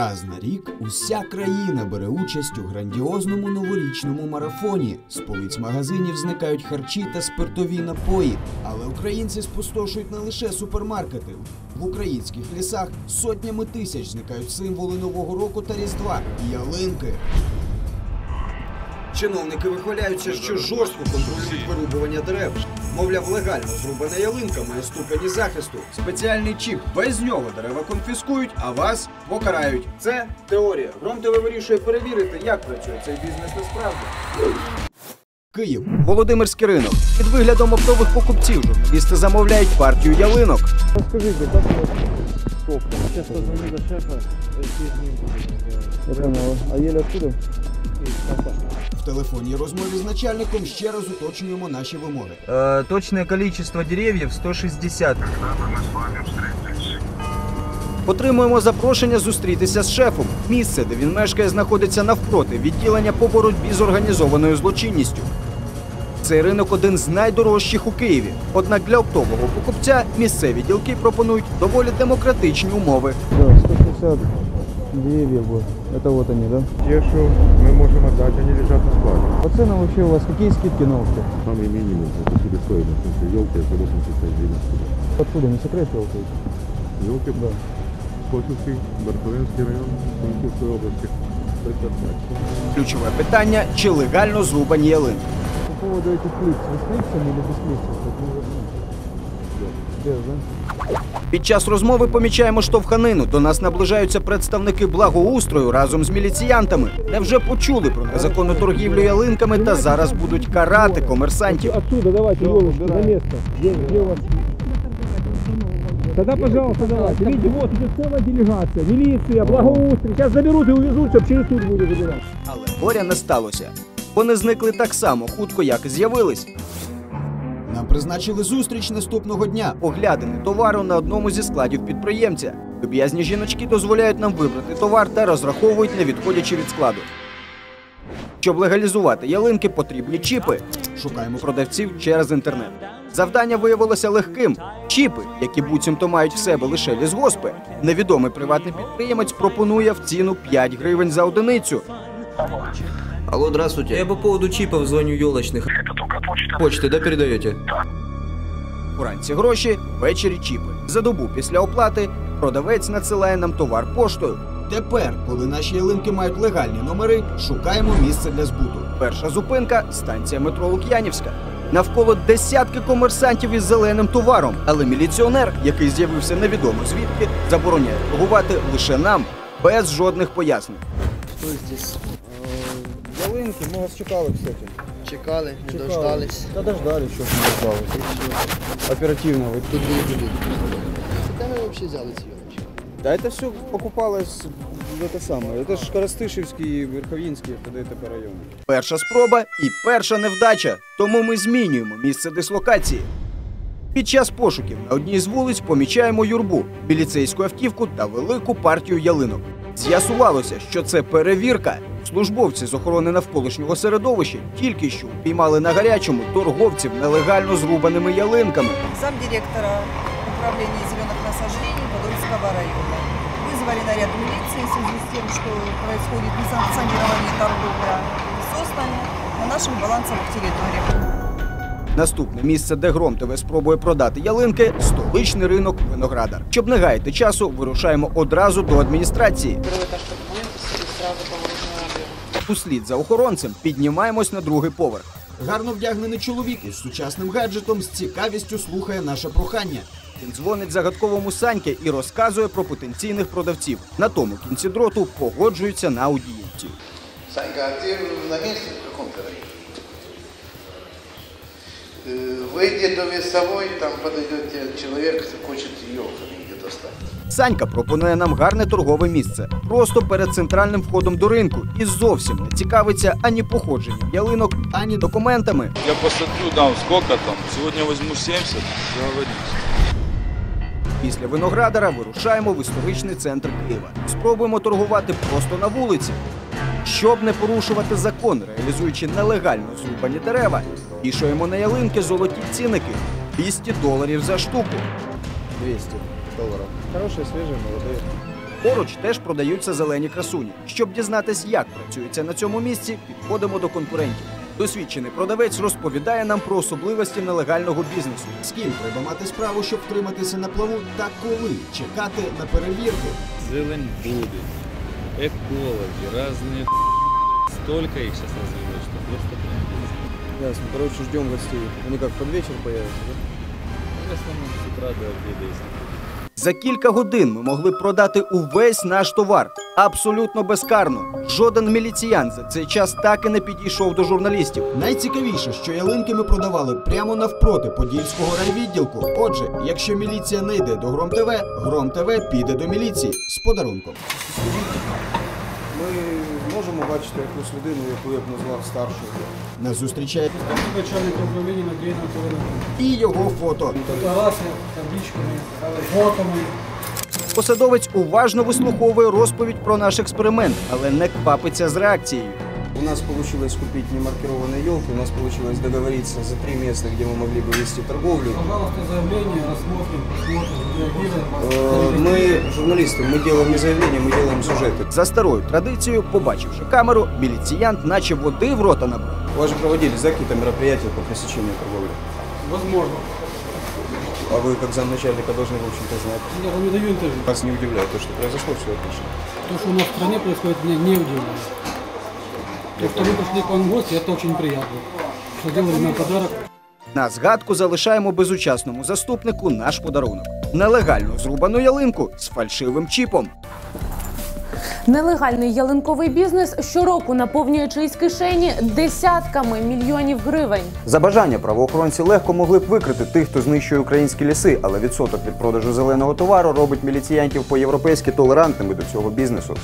Раз на рік уся країна бере участь у грандіозному новорічному марафоні. З полиць магазинів зникають харчі та спиртові напої. Але українці спустошують не лише супермаркети. В українських лісах сотнями тисяч зникають символи Нового року та Різдва ялинки. Чиновники вихваляються, що жорстко контролюють вирубування дерев. Мовляв, легально зрубана ялинка має ступені захисту. Спеціальний чіп. Без нього дерева конфіскують, а вас покарають. Це теорія. Гром ТВ вирішує перевірити, як працює цей бізнес насправді. Київ, Володимирський ринок. Під виглядом оптових покупців журналісти замовляють партію ялинок. У вас сколько? Сейчас позвоню до шефа, если с ним Я. А еле откуда? В телефонній розмові з начальником ще раз уточнюємо наші вимоги. Э, точное количество деревьев 160. Отримуємо запрошення зустрітися з шефом. Місце, де він мешкає, знаходиться навпроти відділення по боротьбі з організованою злочинністю. Цей ринок один з найдорожчих у Києві. Однак для оптового покупця місцеві ділки пропонують доволі демократичні умови. 160 деревьев вот. Это вот они, да? Те, что мы можем отдать, они лежат на складе. По ценам вообще у вас какие скидки на опты? Самый минимум это себестоимость. Если елки это 85 гривен. Откуда? Не секрет елка? Елки, Да. Косовский, Барковинский район, Киевской области. 35. Ключове питання: чи легально зрубані ялинки? По поводу этих лиц, вы с лицами или без лиц? Без, да? Під час розмови помічаємо штовханину. До нас наближаються представники благоустрою разом з міліціянтами. Невже почули про незаконну торгівлю ялинками та зараз будуть карати комерсантів? Отсюда давайте Всё, елочки на место. Где, где у вас? Тогда, пожалуйста, давайте. Видите, вот идет целая делегация. Милиция, благоустрой. Сейчас заберут и увезут, чтобы через суд будет забирать. Але горя не сталося. Вони зникли так само хутко, як і з'явились. Призначили зустріч наступного дня. Оглядини товару на одному зі складів підприємця. Люб'язні жіночки дозволяють нам вибрати товар та розраховують, не відходячи від складу. Щоб легалізувати ялинки, потрібні чіпи. Шукаємо продавців через інтернет. Завдання виявилося легким. Чіпи, які буцімто мають в себе лише лісгоспи, невідомий приватний підприємець пропонує в ціну 5 гривень за одиницю. Алло, здравствуйте. Я по поводу чипов звоню елочных Это только почта. Почты, да, передаете? Уранці гроші, ввечері чіпи. За добу після оплати продавець надсилає нам товар поштою. Тепер, коли наші ялинки мають легальні номери, шукаємо місце для збуту. Перша зупинка станція метро Лук'янівська. Навколо десятки комерсантів із зеленим товаром, але міліціонер, який з'явився невідомо звідки, забороняє торгувати лише нам без жодних пояснень. Что здесь? Ялинки, мы вас чекали, кстати. Чекали, не Чекали. дождались. Да дождались, что ж не дождались. Оперативно вы. Тут были люди. Когда мы вообще взяли эти елочки? Да это все покупалось это самое. Это ж Коростышевский, Верховинский, ТДТП районы. Перша спроба і перша невдача. Тому ми змінюємо місце дислокації. Під час пошуків на одній з вулиць помічаємо юрбу, міліцейську автівку та велику партію ялинок. З'ясувалося, що це перевірка. Службовці з охорони навколишнього середовища тільки що піймали на гарячому торговців нелегально зрубаними ялинками. замдиректора управления зеленых насаждений Подольского района. Вызвали наряд милиции в связи с тем, что происходит несанкционированная торговля соснами на наших балансовых территориях. Наступне місце, де Гром ТВ спробує продати ялинки столичний ринок Виноградар. Щоб не гаяти часу, вирушаємо одразу до адміністрації. Услід за охоронцем піднімаємось на другий поверх. Гарно вдягнений чоловік із сучасним гаджетом з цікавістю слухає наше прохання. Він дзвонить загадковому Саньки і розказує про потенційних продавців. На тому кінці дроту погоджується на аудієнцію. Санька, а ты на месте в каком ты районе? Э, Выйди до весовой, там подойдет тебе человек, хочет елками. Санька пропонує нам гарне торгове місце просто перед центральним входом до ринку і зовсім не цікавиться ані походженням ялинок, ані документами. Я посмотрю, дам сколько там. Сегодня возьму 70, договоримся. Після виноградара вирушаємо в історичний центр Києва. Спробуємо торгувати просто на вулиці. Щоб не порушувати закон, реалізуючи нелегально зрубані дерева, вішаємо на ялинки золоті цінники 200 доларів за штуку. 200 долларов. Хорошие, свежие, молодые. Поруч теж продаються зелені красуні. Щоб дізнатись, як працюється на цьому місці, підходимо до конкурентів. Досвідчений продавець розповідає нам про особливості нелегального бізнесу. З ким треба мати справу, щоб втриматися на плаву, та коли чекати на перевірки. Зелень будет, экологи, разные Столько их сейчас развелось, что просто прям Ясно. Короче, ждем гостей. Они как под вечер появятся, да? В основном с утра до обеда, если За кілька годин ми могли продати увесь наш товар абсолютно безкарно. Жоден міліціян за цей час так і не підійшов до журналістів. Найцікавіше, що ялинки ми продавали прямо навпроти подільського райвідділку. Отже, якщо міліція не йде до Гром ТВ, Гром ТВ піде до міліції з подарунком. Можемо бачити якусь людину, яку я б назвав старшою. Нас зустрічає Начальник управління нагрійного ТВ. і його фото. Фотографія, таблічками, фотами. Посадовець уважно вислуховує розповідь про наш експеримент, але не квапиться з реакцією. У нас получилось купить немаркированные елки, у нас получилось договориться за три места, где мы могли бы вести торговлю. Пожалуйста, заявление, рассмотрим, посмотрим, Э, Мы журналисты, мы делаем не заявления, мы делаем сюжеты. За старою традицією, побачивши камеру, міліціянт наче води в рота набрав. У вас же проводились, да, какие-то мероприятия по пресечению торговли? Возможно. А вы, как замначальника, должны, в общем-то, знать. Я вам не даю интервью. Вас не удивляет то, что произошло, все отлично. То, что у нас в стране происходит, меня не удивляет. То, что вы пришли к вам в гости, это очень приятно. Что делали нам подарок. На згадку залишаємо безучасному заступнику наш подарунок. Нелегально зрубану ялинку з фальшивим чіпом. Нелегальний ялинковий бізнес щороку наповнює чиїсь кишені десятками мільйонів гривень. За бажання правоохоронці легко могли б викрити тих, хто знищує українські ліси, але відсоток від продажу зеленого товару робить міліціянтів по-європейськи толерантними до цього бізнесу.